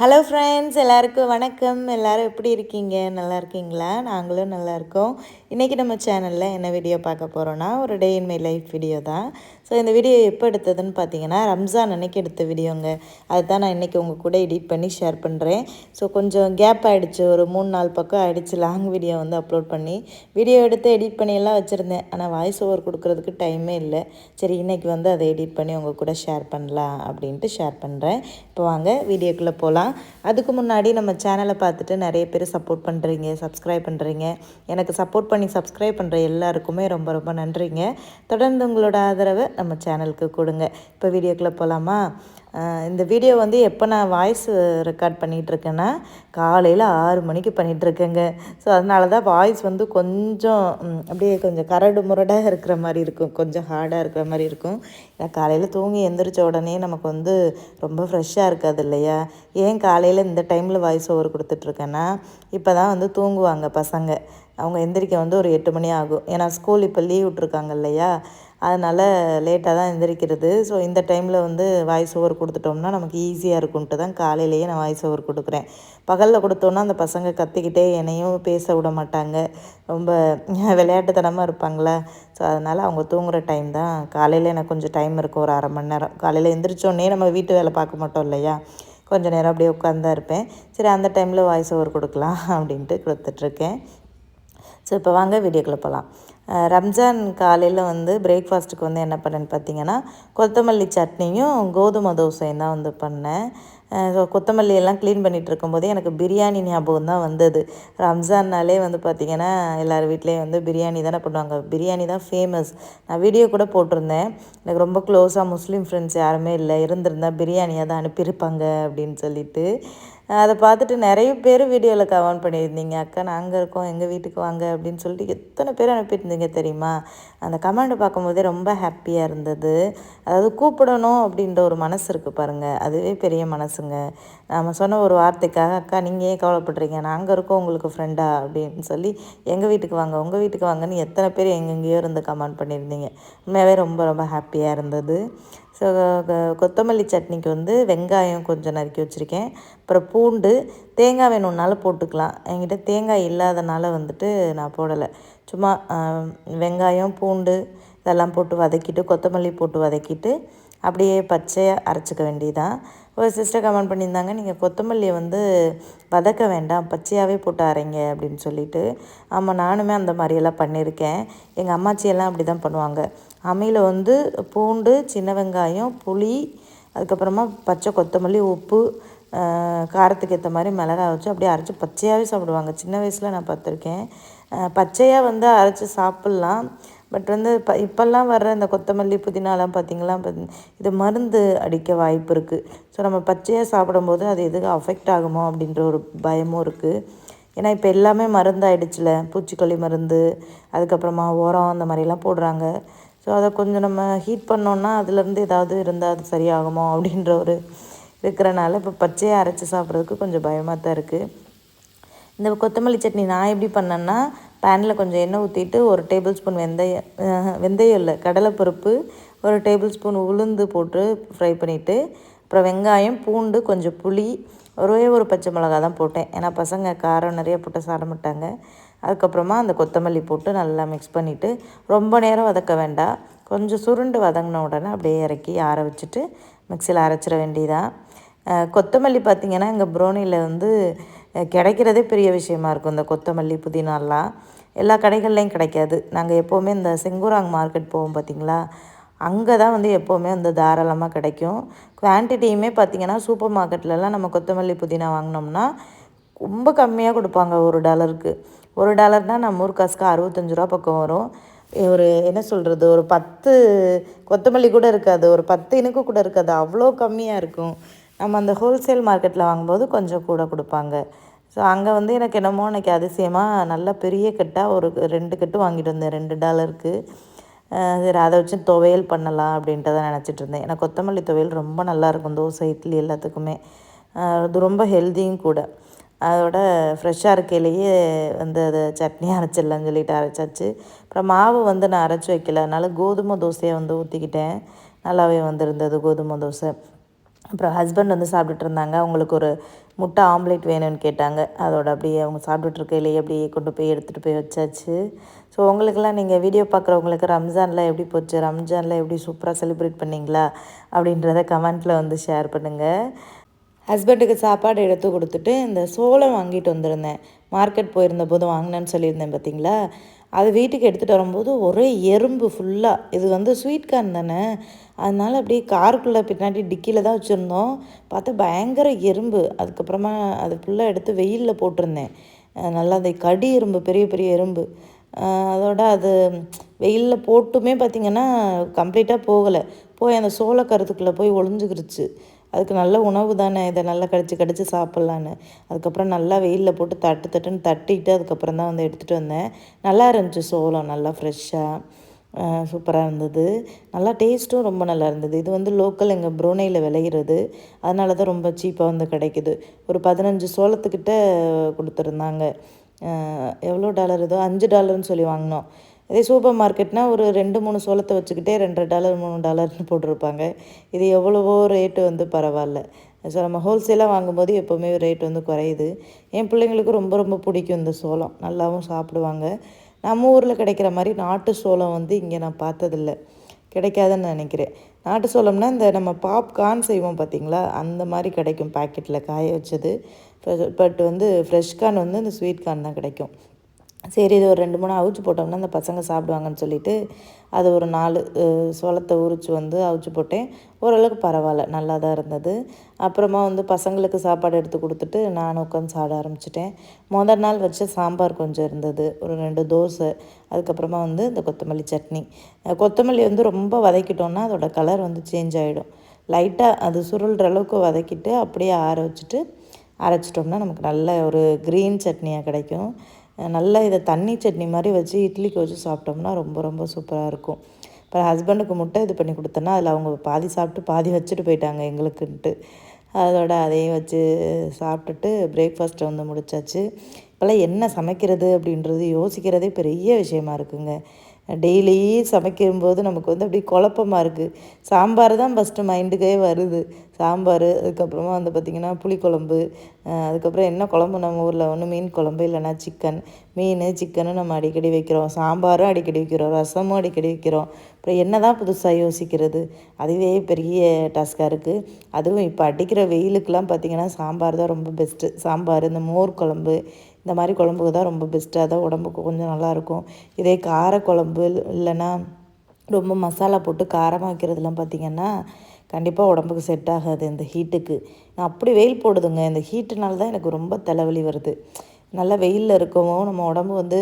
Hello friends எல்லாருக்கும் வணக்கம். எல்லாரும் எப்படி இருக்கீங்க? நல்லா இருக்கீங்களா? நாங்களும் நல்லா இருக்கோம். இன்றைக்கி நம்ம சேனலில் என்ன வீடியோ பார்க்க போகிறோன்னா ஒரு day in my life video தான். ஸோ இந்த வீடியோ எப்போ எடுத்ததுன்னு பார்த்தீங்கன்னா ரம்ஜான் அன்னைக்கு எடுத்த வீடியோங்க அதுதான் நான் இன்றைக்கி உங்கள் கூட எடிட் பண்ணி ஷேர் பண்ணுறேன் ஸோ கொஞ்சம் கேப் ஆகிடுச்சு ஒரு மூணு நாலு பக்கம் ஆகிடுச்சு லாங் வீடியோ வந்து அப்லோட் பண்ணி வீடியோ எடுத்து எடிட் பண்ணி எல்லாம் வச்சுருந்தேன். ஆனால் வாய்ஸ் ஓவர் கொடுக்குறதுக்கு டைமே இல்லை. சரி இன்றைக்கி வந்து அதை எடிட் பண்ணி உங்கள் கூட ஷேர் பண்ணலாம் அப்படின்ட்டு ஷேர் பண்ணுறேன் இப்போ வாங்க வீடியோக்குள்ளே போகலாம் அதுக்கு முன்னாடி நம்ம சேனலை பார்த்துட்டு நிறைய பேர் சப்போர்ட் பண்ணுறீங்க சப்ஸ்கிரைப் பண்ணுறீங்க எனக்கு சப்போர்ட் பண்ணி சப்ஸ்கிரைப் பண்ணுற எல்லாருக்குமே ரொம்ப ரொம்ப நன்றிங்க. தொடர்ந்து உங்களோட ஆதரவை நம்ம சேனலுக்கு கொடுங்க. இப்போ வீடியோக்குள்ளே போகலாமா இந்த வீடியோ வந்து எப்போ நான் வாய்ஸ் ரெக்கார்ட் பண்ணிகிட்ருக்கேன்னா காலையில் ஆறு மணிக்கு பண்ணிகிட்ருக்கேங்க ஸோ அதனால தான் வாய்ஸ் வந்து கொஞ்சம் அப்படியே கொஞ்சம் கரடு முரடாக இருக்கிற மாதிரி இருக்கும். கொஞ்சம் ஹார்டாக இருக்கிற மாதிரி இருக்கும். ஏன்னா காலையில் தூங்கி எந்திரிச்ச உடனே நமக்கு வந்து ரொம்ப ஃப்ரெஷ்ஷாக இருக்காது இல்லையா? ஏன் காலையில் இந்த டைமில் வாய்ஸ் ஓவர் கொடுத்துட்ருக்கேன்னா இப்போ தான் வந்து தூங்குவாங்க பசங்க. அவங்க எந்திரிக்க வந்து ஒரு எட்டு மணி ஆகும். ஏன்னா ஸ்கூல் இப்போ லீவ் விட்ருக்காங்க இல்லையா? அதனால் லேட்டாக தான் எந்திரிக்கிறது. ஸோ இந்த டைமில் வந்து வாய்ஸ் ஓவர் கொடுத்துட்டோம்னா நமக்கு ஈஸியாக இருக்கும்ட்டு தான் காலையிலேயே நான் வாய்ஸ் ஓவர் கொடுக்குறேன். பகலில் கொடுத்தோன்னா அந்த பசங்க கத்திக்கிட்டே என்னையும் பேச விட மாட்டாங்க. ரொம்ப விளையாட்டுத்தனமாக இருப்பாங்களா? ஸோ அதனால் அவங்க தூங்குகிற டைம் தான் காலையில் எனக்கு கொஞ்சம் டைம் இருக்கும். ஒரு அரை மணி நேரம். காலையில் எந்திரிச்சோடனே நம்ம வீட்டு வேலை பார்க்க மாட்டோம் இல்லையா? கொஞ்சம் நேரம் அப்படியே உட்காந்து இருப்பேன். சரி அந்த டைமில் வாய்ஸ் ஓவர் கொடுக்கலாம் அப்படின்ட்டு கொடுத்துட்ருக்கேன் ஸோ இப்போ வாங்க வீடியோக்குள்ளே போகலாம். ரம்ஜான் காலையில் வந்து பிரேக்ஃபாஸ்ட்டுக்கு வந்து என்ன பண்ணேன்னு பார்த்தீங்கன்னா கொத்தமல்லி சட்னியும் கோதுமை தோசையும் தான் வந்து பண்ணேன். கொத்தமல்லி எல்லாம் க்ளீன் பண்ணிகிட்டு இருக்கும்போதே எனக்கு பிரியாணி ஞாபகம் தான் வந்தது. ரம்ஜான்னாலே வந்து பார்த்திங்கன்னா எல்லார் வீட்லேயும் வந்து பிரியாணி தானே பண்ணுவாங்க. பிரியாணி தான் ஃபேமஸ் நான் வீடியோ கூட போட்டிருந்தேன். எனக்கு ரொம்ப க்ளோஸாக முஸ்லீம் ஃப்ரெண்ட்ஸ் யாருமே இல்லை. இருந்திருந்தால் பிரியாணியாக தான் அனுப்பியிருப்பாங்க அப்படின்னு சொல்லிட்டு. அதை பார்த்துட்டு நிறைய பேர் வீடியோவில் கமெண்ட் பண்ணியிருந்தீங்க அக்கா நாங்கள் இருக்கோம் எங்கள் வீட்டுக்கு வாங்க அப்படின்னு சொல்லிட்டு எத்தனை பேர் அனுப்பியிருந்தீங்க தெரியுமா? அந்த கமெண்ட் பார்க்கும்போதே ரொம்ப ஹாப்பியாக இருந்தது. அதாவது கூப்பிடணும் அப்படின்ற ஒரு மனசு இருக்குது பாருங்கள் அதுவே பெரிய மனசுங்க. நம்ம சொன்ன ஒரு வார்த்தைக்காக அக்கா நீங்கள் ஏன் கவலைப்படுறீங்க? நாங்கள் இருக்கோம் உங்களுக்கு ஃப்ரெண்டா அப்படின்னு சொல்லி எங்கள் வீட்டுக்கு வாங்க உங்கள் வீட்டுக்கு வாங்கன்னு எத்தனை பேர் எங்கெங்கேயோ இருந்து கமெண்ட் பண்ணியிருந்தீங்க. உண்மையாகவே ரொம்ப ரொம்ப ஹாப்பியாக இருந்தது. ஸோ கொத்தமல்லி சட்னிக்கு வந்து வெங்காயம் கொஞ்சம் நறுக்கி வச்சுருக்கேன். அப்புறம் பூண்டு தேங்காய் வேணும்னாலும் போட்டுக்கலாம். என்கிட்ட தேங்காய் இல்லாதனால வந்துட்டு நான் போடலை. சும்மா வெங்காயம் பூண்டு இதெல்லாம் போட்டு வதக்கிட்டு கொத்தமல்லி போட்டு வதக்கிட்டு அப்படியே பச்சையாக அரைச்சிக்க வேண்டியதான் ஒரு சிஸ்டர் கமெண்ட் பண்ணியிருந்தாங்க. நீங்கள் கொத்தமல்லியை வந்து வதக்க வேண்டாம். பச்சையாகவே போட்டு அரைங்க அப்படின்னு சொல்லிட்டு. ஆமாம் நானுமே அந்த மாதிரியெல்லாம் பண்ணியிருக்கேன். எங்கள் அம்மாச்சியெல்லாம் அப்படி தான் பண்ணுவாங்க. அம்மியில் வந்து பூண்டு சின்ன வெங்காயம் புளி அதுக்கப்புறமா பச்சை கொத்தமல்லி உப்பு காரத்துக்கு ஏற்ற மாதிரி மிளகா வச்சு அப்படியே அரைச்சி பச்சையாகவே சாப்பிடுவாங்க. சின்ன வயசில் நான் பார்த்துருக்கேன். பச்சையாக வந்து அரைச்சி சாப்பிட்லாம். பட் வந்து இப்போ இப்போல்லாம் வர்ற இந்த கொத்தமல்லி புதினாலாம் பார்த்திங்களா இது மருந்து அடிக்க வாய்ப்பு இருக்குது ஸோ நம்ம பச்சையாக சாப்பிடும்போது அது எதுக்கு அஃபெக்ட் ஆகுமோ அப்படின்ற ஒரு பயமும் இருக்குது ஏன்னா இப்போ எல்லாமே மருந்தாயிடுச்சுல. பூச்சிக்கொல்லி மருந்து அதுக்கப்புறமா உரம் அந்த மாதிரிலாம் போடுறாங்க. ஸோ அதை கொஞ்சம் நம்ம ஹீட் பண்ணோன்னா அதுலேருந்து ஏதாவது இருந்தால் அது சரியாகுமோ அப்படின்ற ஒரு இருக்கிறனால இப்போ பச்சையாக அரைச்சி சாப்பிட்றதுக்கு கொஞ்சம் பயமாக தான் இருக்குது இந்த கொத்தமல்லி சட்னி நான் எப்படி பண்ணேன்னா பேனில் கொஞ்சம் எண்ணெய் ஊற்றிட்டு ஒரு டேபிள் ஸ்பூன் வெந்தயம் வெந்தயம் இல்லை கடலைப்பருப்பு ஒரு டேபிள் ஸ்பூன் உளுந்து போட்டு ஃப்ரை பண்ணிவிட்டு அப்புறம் வெங்காயம் பூண்டு கொஞ்சம் புளி ஒரே ஒரு பச்சை மிளகா தான் போட்டேன். ஏன்னா பசங்க காரம் நிறைய போட்டு சாப்பிட மாட்டாங்க. அதுக்கப்புறமா அந்த கொத்தமல்லி போட்டு நல்லா மிக்ஸ் பண்ணிவிட்டு ரொம்ப நேரம் வதக்க வேண்டாம். கொஞ்சம் சுருண்டு வதங்கின உடனே அப்படியே இறக்கி ஆற வச்சுட்டு மிக்சியில் அரைச்சிட வேண்டியதான் கொத்தமல்லி பார்த்திங்கன்னா எங்கள் ப்ரௌனியில் வந்து கிடைக்கிறதே பெரிய விஷயமா இருக்கும். இந்த கொத்தமல்லி புதினாலாம் எல்லா கடைகள்லேயும் கிடைக்காது. நாங்கள் எப்போவுமே இந்த செங்குராங் மார்க்கெட் போவோம் பார்த்திங்களா அங்கே தான் வந்து எப்போவுமே வந்து தாராளமாக கிடைக்கும். குவான்டிட்டியுமே பார்த்திங்கன்னா சூப்பர் மார்க்கெட்லலாம் நம்ம கொத்தமல்லி புதினா வாங்கினோம்னா ரொம்ப கம்மியாக கொடுப்பாங்க ஒரு டாலருக்கு. ஒரு டாலர்னால் நம்ம ஊர் காசுக்கு அறுபத்தஞ்சு ரூபா பக்கம் வரும். ஒரு என்ன சொல்கிறது ஒரு பத்து கொத்தமல்லி கூட இருக்காது. ஒரு பத்து இனுக்கு கூட இருக்காது. அவ்வளோ கம்மியாக இருக்கும். நம்ம அந்த ஹோல்சேல் மார்க்கெட்டில் வாங்கும்போது கொஞ்சம் கூட கொடுப்பாங்க. ஸோ அங்கே வந்து எனக்கு என்னமோ அன்றைக்கி அதிசயமாக நல்ல பெரிய கட்டாக ஒரு ரெண்டு கட்டு வாங்கிட்டு வந்தேன். ரெண்டு டாலருக்கு சரி அதை வச்சு துவையல் பண்ணலாம் அப்படின்ட்டு தான் நினச்சிட்டு இருந்தேன். எனக்கு கொத்தமல்லி துவையல் ரொம்ப நல்லாயிருக்கும் தோசை இட்லி எல்லாத்துக்குமே. அது ரொம்ப ஹெல்த்தியும் கூட. அதோட ஃப்ரெஷ்ஷாக இருக்கையிலேயே வந்து அதை சட்னி அரைச்சிடலாம்னு சொல்லிட்டு அரைச்சாச்சு. அப்புறம் மாவு வந்து நான் அரைச்சி வைக்கல. அதனால் கோதுமை தோசையை வந்து ஊற்றிக்கிட்டேன் நல்லாவே வந்திருந்தது கோதுமை தோசை. அப்புறம் ஹஸ்பண்ட் வந்து சாப்பிட்டுட்டு இருந்தாங்க. அவங்களுக்கு ஒரு முட்டை ஆம்லேட் வேணும்னு கேட்டாங்க. அதோட அப்படியே அவங்க சாப்பிட்டுட்ருக்கையிலேயே அப்படியே கொண்டு போய் எடுத்துகிட்டு போய் வச்சாச்சு. ஸோ உங்களுக்கெல்லாம் நீங்கள் வீடியோ பார்க்குறவங்களுக்கு ரம்ஜானில் எப்படி போச்சு? ரம்ஜானில் எப்படி சூப்பராக செலிப்ரேட் பண்ணிங்களா? அப்படின்றத கமெண்ட்டில் வந்து ஷேர் பண்ணுங்கள் ஹஸ்பண்டுக்கு சாப்பாடு எடுத்து கொடுத்துட்டு இந்த சோளம் வாங்கிட்டு வந்திருந்தேன். மார்க்கெட் போயிருந்த போது வாங்கினேன்னு சொல்லியிருந்தேன் பார்த்தீங்களா? அது வீட்டுக்கு எடுத்துகிட்டு வரும்போது ஒரே எறும்பு ஃபுல்லாக இது வந்து ஸ்வீட் கார்ன் தானே? அதனால் அப்படியே காருக்குள்ளே பின்னாடி டிக்கியில் தான் வச்சுருந்தோம். பார்த்தா பயங்கர எறும்பு. அதுக்கப்புறமா அது ஃபுல்லாக எடுத்து வெயிலில் போட்டிருந்தேன். நல்லா அந்த கடி எறும்பு பெரிய பெரிய எறும்பு. அதோட அது வெயிலில் போட்டுமே பார்த்திங்கன்னா கம்ப்ளீட்டாக போகலை. போய் அந்த சோளக்கருத்துக்குள்ளே போய் ஒளிஞ்சுக்கிருச்சு. அதுக்கு நல்ல உணவு தானே இதை நல்லா கடிச்சு கடிச்சு சாப்பிட்லான்னு. அதுக்கப்புறம் நல்லா வெயிலில் போட்டு தட்டு தட்டுன்னு தட்டிட்டு அதுக்கப்புறம் தான் வந்து எடுத்துகிட்டு வந்தேன். நல்லா இருந்துச்சு சோளம் நல்லா ஃப்ரெஷ்ஷாக சூப்பராக இருந்தது. நல்லா டேஸ்ட்டும் ரொம்ப நல்லா இருந்தது. இது வந்து லோக்கல் எங்கள் ப்ரோனையில் விளையிறது. அதனால தான் ரொம்ப சீப்பாக வந்து கிடைக்குது. ஒரு பதினஞ்சு சோளத்துக்கிட்ட கொடுத்துருந்தாங்க. எவ்வளோ டாலர் இதோ? அஞ்சு டாலர்னு சொல்லி வாங்கினோம். இதே சூப்பர் மார்க்கெட்னால் ஒரு ரெண்டு மூணு சோளத்தை வச்சுக்கிட்டே ரெண்டரை டாலர் மூணு டாலர்னு போட்டிருப்பாங்க. இது எவ்வளவோ ரேட்டு வந்து பரவாயில்ல. ஸோ நம்ம ஹோல்சேலாக வாங்கும்போது எப்போவுமே ரேட் வந்து குறையுது. என் பிள்ளைங்களுக்கு ரொம்ப ரொம்ப பிடிக்கும் இந்த சோளம். நல்லாவும் சாப்பிடுவாங்க. நம்ம ஊரில் கிடைக்கிற மாதிரி நாட்டு சோளம் வந்து இங்கே நான் பார்த்ததில்ல. கிடைக்காதுன்னு நினைக்கிறேன். நாட்டு சோளம்னா இந்த நம்ம பாப்கார்ன் செய்வோம் பார்த்திங்களா? அந்த மாதிரி கிடைக்கும் பாக்கெட்டில் காய வச்சது. பட் வந்து ஃப்ரெஷ் கார்ன் வந்து இந்த ஸ்வீட் கார்ன் தான் கிடைக்கும். சரி இது ஒரு ரெண்டு மூணு அவிச்சு போட்டோம்னா அந்த பசங்க சாப்பிடுவாங்கன்னு சொல்லிட்டு அது ஒரு நாலு சோளத்தை உரித்து வந்து அவிச்சு போட்டேன். ஓரளவுக்கு பரவாயில்ல நல்லா தான் இருந்தது. அப்புறமா வந்து பசங்களுக்கு சாப்பாடு எடுத்து கொடுத்துட்டு நான் உட்காந்து சாப்பிட ஆரம்பிச்சிட்டேன். முதல் நாள் வச்ச சாம்பார் கொஞ்சம் இருந்தது. ஒரு ரெண்டு தோசை அதுக்கப்புறமா வந்து இந்த கொத்தமல்லி சட்னி. கொத்தமல்லி வந்து ரொம்ப வதக்கிட்டோன்னா அதோட கலர் வந்து சேஞ்ச் ஆகிடும் லைட்டாக அது சுருள்ற அளவுக்கு வதக்கிட்டு அப்படியே ஆற வச்சுட்டு அரைச்சிட்டோம்னா நமக்கு நல்ல ஒரு க்ரீன் சட்னியாக கிடைக்கும். நல்லா இதை தண்ணி சட்னி மாதிரி வச்சு இட்லிக்கு வச்சு சாப்பிட்டோம்னா ரொம்ப ரொம்ப சூப்பராக இருக்கும். இப்போ ஹஸ்பண்டுக்கு முட்டை இது பண்ணி கொடுத்தேன்னா அதில் அவங்க பாதி சாப்பிட்டு பாதி வச்சுட்டு போயிட்டாங்க எங்களுக்குன்ட்டு. அதோட அதையும் வச்சு சாப்பிட்டுட்டு பிரேக்ஃபாஸ்ட்டை வந்து முடிச்சாச்சு. இப்போல்லாம் என்ன சமைக்கிறது அப்படின்றது யோசிக்கிறதே பெரிய விஷயமா இருக்குங்க. டெய்லி சமைக்கும்போது நமக்கு வந்து அப்படியே குழப்பமாக இருக்குது சாம்பார் தான் ஃபஸ்ட்டு மைண்டுக்கே வருது. சாம்பார் அதுக்கப்புறமா வந்து பார்த்திங்கன்னா புளிக்குழம்பு அதுக்கப்புறம் என்ன குழம்பு நம்ம ஊரில்? ஒன்று மீன் குழம்பு இல்லைனா சிக்கன் மீன் சிக்கனு நம்ம அடிக்கடி வைக்கிறோம். சாம்பாரும் அடிக்கடி வைக்கிறோம். ரசமும் அடிக்கடி வைக்கிறோம். அப்புறம் என்ன தான் புதுசாக யோசிக்கிறது? அதுவே பெரிய டாஸ்காக இருக்குது அதுவும் இப்போ அடிக்கிற வெயிலுக்கெலாம் பார்த்திங்கன்னா சாம்பார் தான் ரொம்ப பெஸ்ட்டு சாம்பார் இந்த மோர் குழம்பு இந்த மாதிரி குழம்புக்கு தான் ரொம்ப பெஸ்ட்டாக தான் உடம்புக்கு கொஞ்சம் நல்லாயிருக்கும் இதே கார குழம்பு இல்லைன்னா ரொம்ப மசாலா போட்டு காரமாக வைக்கிறதுலாம் பார்த்திங்கன்னா கண்டிப்பாக உடம்புக்கு செட் ஆகாது இந்த ஹீட்டுக்கு நான் அப்படி வெயில் போடுதுங்க. இந்த ஹீட்டுனால தான் எனக்கு ரொம்ப தலைவலி வருது. நல்லா வெயிலில் இருக்கவும் நம்ம உடம்பு வந்து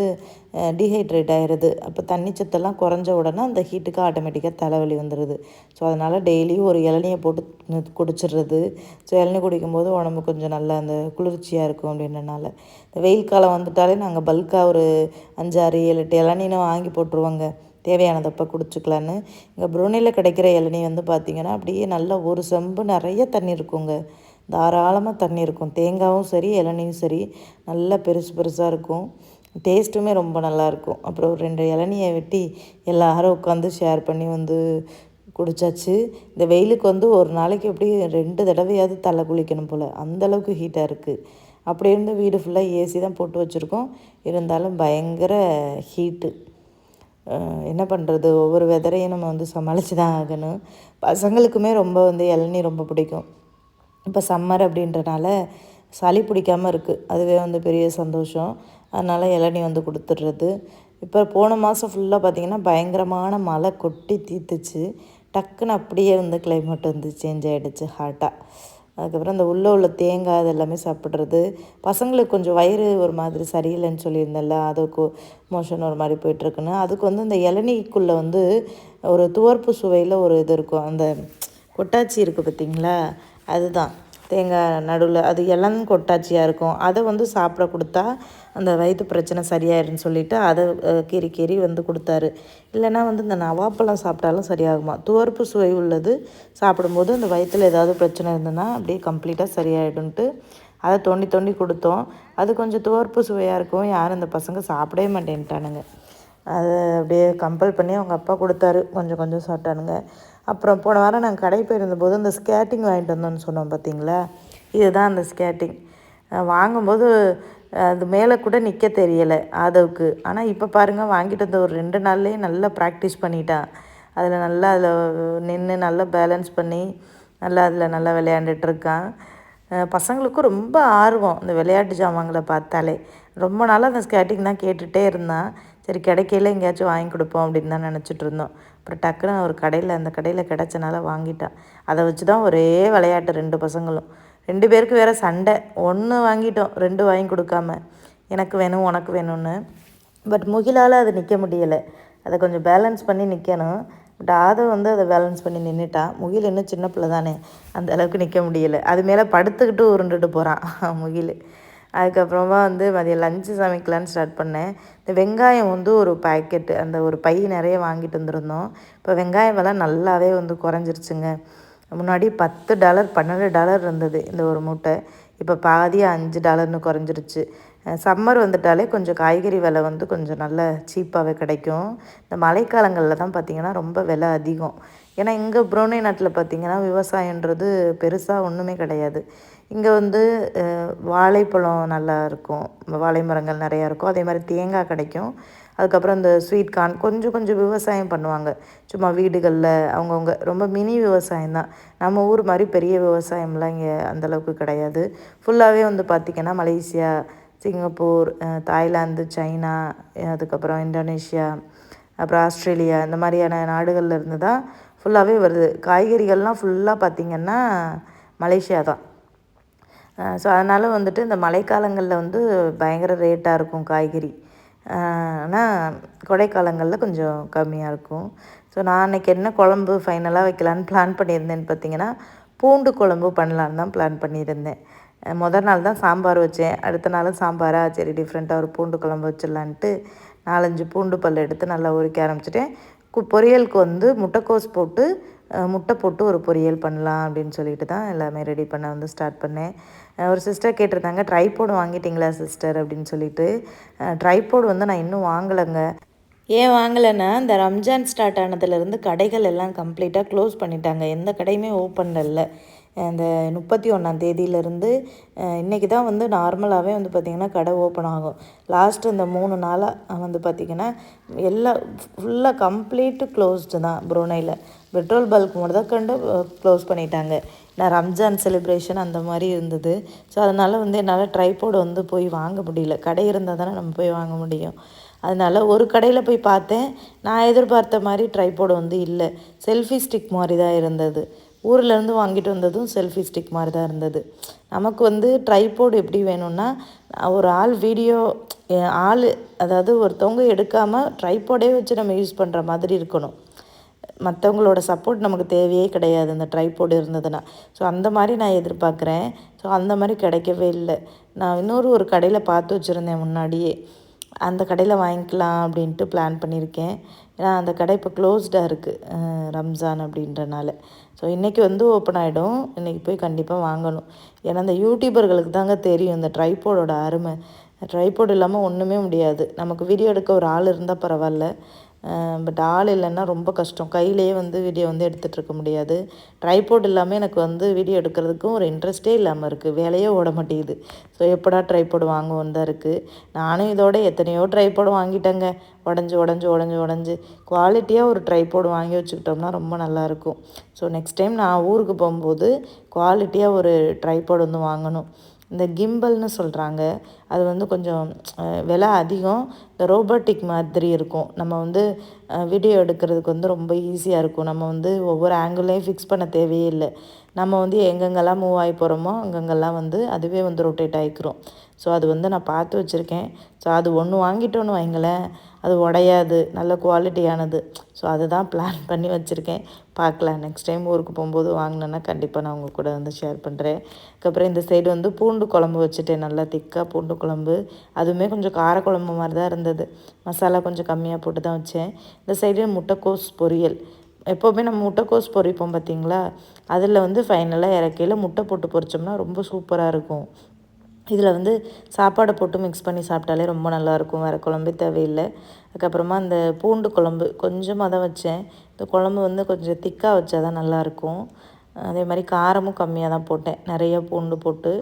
டீஹைட்ரேட் ஆயிடுது அப்போ தண்ணி சத்தெல்லாம் குறைஞ்ச உடனே அந்த ஹீட்டுக்கு ஆட்டோமேட்டிக்காக தலைவலி வந்துடுது ஸோ அதனால் டெய்லியும் ஒரு இளநியை போட்டு குடிச்சிடுறது ஸோ இளநீ குடிக்கும்போது உடம்பு கொஞ்சம் நல்லா அந்த குளிர்ச்சியாக இருக்கும் அப்படின்றனால. இந்த வெயில் காலம் வந்துட்டாலே நாங்கள் பல்காக ஒரு அஞ்சாறு ஏழு எட்டு இளநின்னு வாங்கி போட்டுருவோங்க. தேவையானதப்போ குடிச்சிக்கலான்னு. இங்கே புரோனியில் கிடைக்கிற இளநீ வந்து பார்த்திங்கன்னா அப்படியே நல்லா ஒரு செம்பு நிறைய தண்ணி இருக்குங்க. தாராளமாக தண்ணி இருக்கும். தேங்காயும் சரி இளநியும் சரி நல்லா பெருசு பெருசாக இருக்கும். டேஸ்ட்டுமே ரொம்ப நல்லாயிருக்கும் அப்புறம் ரெண்டு இளநியை வெட்டி எல்லாரும் உட்காந்து ஷேர் பண்ணி வந்து குடித்தாச்சு இந்த வெயிலுக்கு வந்து ஒரு நாளைக்கு எப்படி ரெண்டு தடவையாவது தலை குளிக்கணும் போல். அந்தளவுக்கு ஹீட்டாக இருக்குது அப்படி இருந்து வீடு ஃபுல்லாக ஏசி தான் போட்டு வச்சுருக்கோம். இருந்தாலும் பயங்கர ஹீட்டு என்ன பண்ணுறது ஒவ்வொரு வெதரையும் நம்ம வந்து சமாளித்து தான் ஆகணும். பசங்களுக்குமே ரொம்ப வந்து இளநீ ரொம்ப பிடிக்கும். இப்போ சம்மர் அப்படின்றனால சளி பிடிக்காமல் இருக்குது அதுவே வந்து பெரிய சந்தோஷம். அதனால் இளநீ வந்து கொடுத்துட்றது. இப்போ போன மாதம் ஃபுல்லாக பார்த்திங்கன்னா பயங்கரமான மழை கொட்டி தீத்துச்சு. டக்குன்னு அப்படியே வந்து கிளைமேட் வந்து சேஞ்ச் ஆகிடுச்சு ஹாட்டாக அதுக்கப்புறம் இந்த உள்ளே உள்ள தேங்காய் அது எல்லாமே சாப்பிட்றது. பசங்களுக்கு கொஞ்சம் வயிறு ஒரு மாதிரி சரியில்லைன்னு சொல்லியிருந்தேன்ல அதுக்கு மோஷன் ஒரு மாதிரி போயிட்டுருக்குன்னு. அதுக்கு வந்து இந்த இளநீக்குள்ளே வந்து ஒரு துவர்ப்பு சுவையில் ஒரு இது இருக்கும். அந்த கொட்டாச்சி இருக்குது பார்த்திங்களா அதுதான். தேங்காய் நடுவில் அது இளம் கொட்டாச்சியாக இருக்கும். அதை வந்து சாப்பிட கொடுத்தா அந்த வயிற்று பிரச்சனை சரியாயிருன்னு சொல்லிவிட்டு அதை கீறி கீறி வந்து கொடுத்தாரு. இல்லைனா வந்து இந்த நவாப்பழம் சாப்பிட்டாலும் சரியாகுமா? துவர்ப்பு சுவை உள்ளது. சாப்பிடும்போது அந்த வயிற்றில் ஏதாவது பிரச்சனை இருந்ததுன்னா அப்படியே கம்ப்ளீட்டாக சரியாயிடும்ட்டு அதை தோண்டி தோண்டி கொடுத்தோம். அது கொஞ்சம் துவர்ப்பு சுவையாக இருக்கும். யாரும் இந்த பசங்க சாப்பிடவே மாட்டேன்ட்டானுங்க. அதை அப்படியே கம்பல் பண்ணி அவங்க அப்பா கொடுத்தாரு. கொஞ்சம் கொஞ்சம் சாப்பிட்டானுங்க. அப்புறம் போன வாரம் நாங்கள் கடை போயிருந்தபோது அந்த ஸ்கேட்டிங் வாங்கிட்டு வந்தோம்னு சொன்னோம் பார்த்தீங்களா? இதுதான் அந்த ஸ்கேட்டிங் வாங்கும்போது அது மேலே கூட நிற்க தெரியலை ஆதவுக்கு. ஆனால் இப்போ பாருங்கள் வாங்கிட்டு வந்த ஒரு ரெண்டு நாள்லேயே நல்லா ப்ராக்டிஸ் பண்ணிட்டான். அதில் நல்லா அதில் நின்று நல்லா பேலன்ஸ் பண்ணி நல்லா அதில் நல்லா விளையாண்டுட்ருக்கான் பசங்களுக்கும் ரொம்ப ஆர்வம் இந்த விளையாட்டு ஜாமான்களை பார்த்தாலே. ரொம்ப நாளாக அந்த ஸ்கேட்டிங் தான் கேட்டுகிட்டே இருந்தான். சரி கிடைக்கல எங்கேயாச்சும் வாங்கி கொடுப்போம் அப்படின்னு தான் நினச்சிட்டு இருந்தோம். அப்புறம் டக்குன்னு ஒரு கடையில் அந்த கடையில் கிடச்சனால வாங்கிட்டான் அதை வச்சு தான் ஒரே விளையாட்டு ரெண்டு பசங்களும். ரெண்டு பேருக்கு வேறு சண்டை. ஒன்று வாங்கிட்டோம் ரெண்டு வாங்கி கொடுக்காம. எனக்கு வேணும் உனக்கு வேணும்னு. பட் முகிலால் அது நிற்க முடியலை. அதை கொஞ்சம் பேலன்ஸ் பண்ணி நிற்கணும் பட் ஆதவ வந்து அதை பேலன்ஸ் பண்ணி நின்றுட்டான் முகில் இன்னும் சின்ன பிள்ளை தானே. அந்த அளவுக்கு நிற்க முடியலை. அது மேலே படுத்துக்கிட்டு உருண்டுட்டு போகிறான் முகில். அதுக்கப்புறமா வந்து மதியம் லஞ்சு சமைக்கலான்னு ஸ்டார்ட் பண்ணேன். இந்த வெங்காயம் வந்து ஒரு பேக்கெட்டு அந்த ஒரு பை நிறைய வாங்கிட்டு வந்திருந்தோம். இப்போ வெங்காயம் விலை நல்லாவே வந்து குறைஞ்சிருச்சுங்க. முன்னாடி பத்து டாலர் பன்னெண்டு டாலர் இருந்தது இந்த ஒரு மூட்டை. இப்போ பாதியாக அஞ்சு டாலர்னு குறைஞ்சிருச்சு. சம்மர் வந்துட்டாலே கொஞ்சம் காய்கறி விலை வந்து கொஞ்சம் நல்ல சீப்பாகவே கிடைக்கும். இந்த மழைக்காலங்களில் தான் பார்த்திங்கன்னா ரொம்ப விலை அதிகம். ஏன்னா இங்கே புரோனே நாட்டில் பார்த்திங்கன்னா விவசாயன்றது பெருசாக ஒன்றுமே கிடையாது. இங்கே வந்து வாழைப்பழம் நல்லா இருக்கும். வாழை மரங்கள் நிறையா இருக்கும். அதே மாதிரி தேங்காய் கிடைக்கும். அதுக்கப்புறம் இந்த ஸ்வீட் கார்ன் கொஞ்சம் கொஞ்சம் விவசாயம் பண்ணுவாங்க. சும்மா வீடுகளில் அவங்கவுங்க ரொம்ப மினி விவசாயம் தான். நம்ம ஊர் மாதிரி பெரிய விவசாயம்லாம் இங்கே அந்தளவுக்கு கிடையாது. ஃபுல்லாகவே வந்து பார்த்திங்கன்னா மலேசியா சிங்கப்பூர் தாய்லாந்து சைனா அதுக்கப்புறம் இந்தோனேஷியா அப்புறம் ஆஸ்திரேலியா இந்த மாதிரியான நாடுகளில் இருந்து தான் ஃபுல்லாகவே வருது. காய்கறிகள்லாம் ஃபுல்லாக பார்த்திங்கன்னா மலேசியா தான். ஸோ அதனால் வந்துட்டு இந்த மழைக்காலங்களில் வந்து பயங்கர ரேட்டாக இருக்கும் காய்கறி. ஆனால் கொடைக்காலங்களில் கொஞ்சம் கம்மியாக இருக்கும். ஸோ நான் அன்றைக்கி என்ன குழம்பு ஃபைனலாக வைக்கலான்னு பிளான் பண்ணியிருந்தேன்னு பார்த்தீங்கன்னா பூண்டு குழம்பு பண்ணலான்னு தான் பிளான் பண்ணியிருந்தேன். முதல் நாள் தான் சாம்பார் வச்சேன். அடுத்த நாளும் சாம்பாராக சரி டிஃப்ரெண்ட்டாக ஒரு பூண்டு குழம்பு வச்சிடலான்ட்டு நாலஞ்சு பூண்டு பல் எடுத்து நல்லா உரிக்க ஆரம்பிச்சிட்டேன். கு பொரியலுக்கு வந்து முட்டைக்கோஸ் போட்டு முட்டை போட்டு ஒரு பொரியல் பண்ணலாம் அப்படின்னு சொல்லிட்டு தான் எல்லாமே ரெடி பண்ண வந்து ஸ்டார்ட் பண்ணேன். ஒரு சிஸ்டர் கேட்டிருந்தாங்க ட்ரைபோர்டு வாங்கிட்டீங்களா சிஸ்டர் அப்படின்னு சொல்லிட்டு. ட்ரைபோர்டு வந்து நான் இன்னும் வாங்கலைங்க. ஏன் வாங்கலைன்னா இந்த ரம்ஜான் ஸ்டார்ட் ஆனதுலேருந்து கடைகள் எல்லாம் கம்ப்ளீட்டாக க்ளோஸ் பண்ணிட்டாங்க. எந்த கடையுமே ஓப்பன் இல்லை இந்த முப்பத்தி ஒன்றாம் தேதியிலேருந்து இன்றைக்கி தான் வந்து நார்மலாகவே வந்து பார்த்திங்கன்னா கடை ஓப்பன் ஆகும். லாஸ்ட்டு இந்த மூணு நாளாக வந்து பார்த்திங்கன்னா எல்லா ஃபுல்லாக கம்ப்ளீட்டு க்ளோஸ்டு தான் புரோனையில். பெட்ரோல் பல்க் முதற்கண்டு க்ளோஸ் பண்ணிட்டாங்க. நான் ரம்ஜான் செலிப்ரேஷன் அந்த மாதிரி இருந்தது. ஸோ அதனால் வந்து என்னால் ட்ரைபோர்டு வந்து போய் வாங்க முடியல. கடை இருந்தால் தானே நம்ம போய் வாங்க முடியும். அதனால் ஒரு கடையில் போய் பார்த்தேன். நான் எதிர்பார்த்த மாதிரி ட்ரைபோர்டு வந்து இல்லை. செல்ஃபி ஸ்டிக் மாதிரி தான் இருந்தது. ஊர்லேருந்து வாங்கிட்டு வந்ததும் செல்ஃபி ஸ்டிக் மாதிரி தான் இருந்தது. நமக்கு வந்து ட்ரைபோர்டு எப்படி வேணும்னா ஒரு ஆள் வீடியோ ஆள் அதாவது ஒருத்தவங்க எடுக்காமல் ட்ரைபோர்டே வச்சு நம்ம யூஸ் பண்ணுற மாதிரி இருக்கணும். மற்றவங்களோட சப்போர்ட் நமக்கு தேவையே கிடையாது இந்த ட்ரைபோர்டு இருந்ததுன்னா. ஸோ அந்த மாதிரி நான் எதிர்பார்க்குறேன். ஸோ அந்த மாதிரி கிடைக்கவே இல்லை. நான் இன்னொரு ஒரு கடையில் பார்த்து வச்சுருந்தேன் முன்னாடியே. அந்த கடையில் வாங்கிக்கலாம் அப்படின்ட்டு பிளான் பண்ணியிருக்கேன். ஏன்னா அந்த கடை இப்போ க்ளோஸ்டாக இருக்குது ரம்ஜான் அப்படின்றனால. ஸோ இன்றைக்கி வந்து ஓப்பன் ஆகிடும் இன்றைக்கி போய் கண்டிப்பாக வாங்கணும். ஏன்னா அந்த யூடியூபர்களுக்கு தாங்க தெரியும் இந்த ட்ரைபோர்டோட அருமை. ட்ரைபோர்டு இல்லாமல் ஒன்றுமே முடியாது. நமக்கு வீடியோ எடுக்க ஒரு ஆள் இருந்தால் பரவாயில்ல. பட் ஆள் இல்லைன்னா ரொம்ப கஷ்டம். கையிலேயே வந்து வீடியோ வந்து எடுத்துகிட்ருக்க முடியாது. ட்ரைபோர்ட் இல்லாமல் எனக்கு வந்து வீடியோ எடுக்கிறதுக்கும் ஒரு இன்ட்ரெஸ்ட்டே இல்லாமல் இருக்குது வேலையே ஓட மாட்டேங்குது. ஸோ எப்படா ட்ரைபோர்டு வாங்குவோம் தான் இருக்குது நானும் இதோட எத்தனையோ ட்ரைபோர்டு வாங்கிட்டேங்க. உடஞ்சி உடஞ்சி உடஞ்சி உடஞ்சி. குவாலிட்டியாக ஒரு ட்ரைபோர்டு வாங்கி வச்சுக்கிட்டோம்னா ரொம்ப நல்லாயிருக்கும் ஸோ நெக்ஸ்ட் டைம் நான் ஊருக்கு போகும்போது குவாலிட்டியாக ஒரு ட்ரைபோர்டு வந்து வாங்கணும். இந்த கிம்பல்னு சொல்கிறாங்க அது வந்து கொஞ்சம் விலை அதிகம். ரோபோட்டிக் மாதிரி இருக்கும். நம்ம வந்து வீடியோ எடுக்கிறதுக்கு வந்து ரொம்ப ஈஸியாக இருக்கும். நம்ம வந்து ஒவ்வொரு ஆங்கிளையும் ஃபிக்ஸ் பண்ண தேவையே இல்லை. நம்ம வந்து எங்கெங்கெல்லாம் மூவ் ஆகி போகிறோமோ அங்கங்கெல்லாம் வந்து அதுவே வந்து ரொட்டேட் ஆகிக்கிறோம் ஸோ அது வந்து நான் பார்த்து வச்சுருக்கேன். ஸோ அது ஒன்று வாங்கிட்டோன்னு வைங்களேன் அது உடையாது. நல்ல குவாலிட்டியானது ஸோ அதுதான் பிளான் பண்ணி வச்சுருக்கேன். பார்க்கலாம். நெக்ஸ்ட் டைம் ஊருக்கு போகும்போது வாங்கினேன்னா கண்டிப்பாக நான் உங்கள் கூட வந்து ஷேர் பண்ணுறேன் அதுக்கப்புறம் இந்த சைடு வந்து பூண்டு குழம்பு வச்சுட்டேன். நல்லா திக்காக பூண்டு குழம்பு. அதுவுமே கொஞ்சம் காரக்குழம்பு மாதிரி தான் இருந்தது. மசாலா கொஞ்சம் கம்மியாக போட்டு தான் வச்சேன். இந்த சைடு முட்டைக்கோஸ் பொரியல். எப்போவுமே நம்ம முட்டைக்கோஸ் பொரிப்போம் பார்த்தீங்களா அதில் வந்து ஃபைனலாக இறக்கையில் முட்டை போட்டு பொரிச்சோம்னா ரொம்ப சூப்பராக இருக்கும். இதில் வந்து சாப்பாடை போட்டு மிக்ஸ் பண்ணி சாப்பிட்டாலே ரொம்ப நல்லாயிருக்கும் வேறு குழம்பே தேவையில்லை. அதுக்கப்புறமா அந்த பூண்டு குழம்பு கொஞ்சமாக தான் வச்சேன். இந்த குழம்பு வந்து கொஞ்சம் திக்காக வச்சா தான் நல்லாயிருக்கும் அதே மாதிரி காரமும் கம்மியாக தான் போட்டேன். நிறைய பூண்டு போட்டு.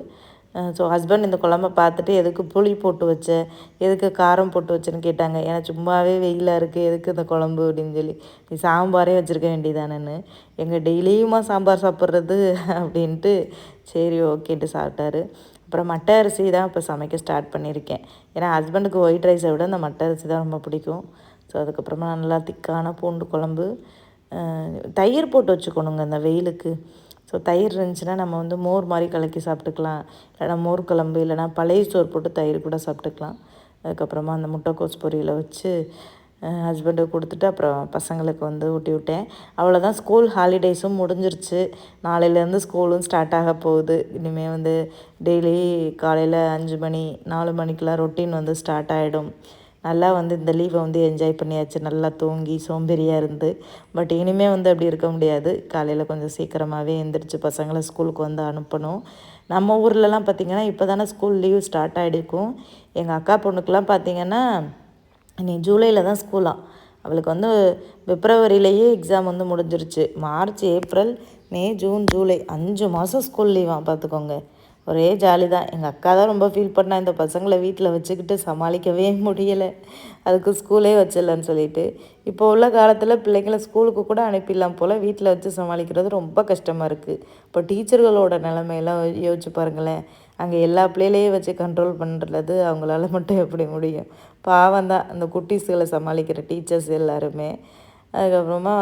ஸோ ஹஸ்பண்ட் இந்த குழம்ப பார்த்துட்டு எதுக்கு புளி போட்டு வச்ச? எதுக்கு காரம் போட்டு வச்சேன்னு கேட்டாங்க. ஏன்னா சும்மாவே வெயிலாக இருக்குது எதுக்கு இந்த குழம்பு அப்படின்னு சொல்லி. நீ சாம்பாரே வச்சுருக்க வேண்டியதானேன்னு. எங்கள் டெய்லியுமா சாம்பார் சாப்பிட்றது அப்படின்ட்டு சரி ஓகேன்ட்டு சாப்பிட்டாரு. அப்புறம் மட்டை அரிசி தான் இப்போ சமைக்க ஸ்டார்ட் பண்ணியிருக்கேன். ஏன்னா ஹஸ்பண்டுக்கு ஒயிட் ரைஸை விட அந்த மட்டை அரிசி தான் ரொம்ப பிடிக்கும். ஸோ அதுக்கப்புறமா நல்லா திக்கான பூண்டு குழம்பு தயிர் போட்டு வச்சுக்கணுங்க அந்த வெயிலுக்கு. ஸோ தயிர் இருந்துச்சுன்னா நம்ம வந்து மோர் மாதிரி கலக்கி சாப்பிட்டுக்கலாம். இல்லைனா மோர் குழம்பு இல்லைனா பழைய சோறு போட்டு தயிர் கூட சாப்பிட்டுக்கலாம். அதுக்கப்புறமா அந்த முட்டைக்கோஸ் பொரியலை வச்சு ஹஸ்பண்டுக்கு கொடுத்துட்டு அப்புறம் பசங்களுக்கு வந்து ஊட்டி விட்டேன். அவ்வளோதான் ஸ்கூல் ஹாலிடேஸும் முடிஞ்சிருச்சு. நாளையிலேருந்து ஸ்கூலும் ஸ்டார்ட் ஆக போகுது. இனிமேல் வந்து டெய்லி காலையில் அஞ்சு மணி நாலு மணிக்கெலாம் ரொட்டீன் வந்து ஸ்டார்ட் ஆகிடும் நல்லா வந்து இந்த லீவை வந்து என்ஜாய் பண்ணியாச்சு. நல்லா தூங்கி சோம்பேறியாக இருந்து. பட் இனிமேல் வந்து அப்படி இருக்க முடியாது. காலையில் கொஞ்சம் சீக்கிரமாகவே எழுந்திரிச்சு பசங்களை ஸ்கூலுக்கு வந்து அனுப்பணும். நம்ம ஊர்லலாம் பார்த்திங்கன்னா இப்போ தானே ஸ்கூல் லீவ் ஸ்டார்ட் ஆகிருக்கும் எங்கள் அக்கா பொண்ணுக்கெலாம் பார்த்திங்கன்னா நீ ஜூலையில் தான் ஸ்கூலாம் அவளுக்கு வந்து பிப்ரவரியிலேயே எக்ஸாம் வந்து முடிஞ்சிருச்சு. March April May June July அஞ்சு மாதம் ஸ்கூல் லீவாக பார்த்துக்கோங்க ஒரே ஜாலி தான். எங்கள் அக்கா தான் ரொம்ப ஃபீல் பண்ணா இந்த பசங்களை வீட்டில் வச்சுக்கிட்டு சமாளிக்கவே முடியலை. அதுக்கு ஸ்கூலே வச்சிடலன்னு சொல்லிட்டு. இப்போ உள்ள காலத்தில் பிள்ளைங்களை ஸ்கூலுக்கு கூட அனுப்பிடலாம் போல். வீட்டில் வச்சு சமாளிக்கிறது ரொம்ப கஷ்டமாக இருக்குது இப்போ டீச்சர்களோட நிலமையெல்லாம் யோசிச்சு பாருங்களேன். அங்கே எல்லா பிள்ளைகளையும் வச்சு கண்ட்ரோல் பண்ணுறது அவங்களால மட்டும் எப்படி முடியும்? பாவம் தான். அந்த குட்டீஸ்களை சமாளிக்கிற டீச்சர்ஸ் எல்லாருமே. அதுக்கப்புறமா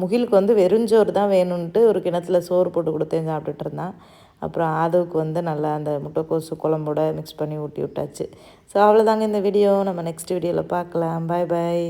முகிலுக்கு வந்து வெறுஞ்சோறு தான் வேணும்ன்ட்டு ஒரு கிணத்துல சோறு போட்டு கொடுத்தேன் சாப்பிட்டுட்டு இருந்தான். அப்புறம் ஆதவுக்கு வந்து நல்லா அந்த முட்டைக்கோசு குழம்போட மிக்ஸ் பண்ணி ஊட்டி விட்டாச்சு. ஸோ அவ்வளோதாங்க இந்த வீடியோ நம்ம நெக்ஸ்ட் வீடியோவில் பார்க்கலாம். பாய் பாய்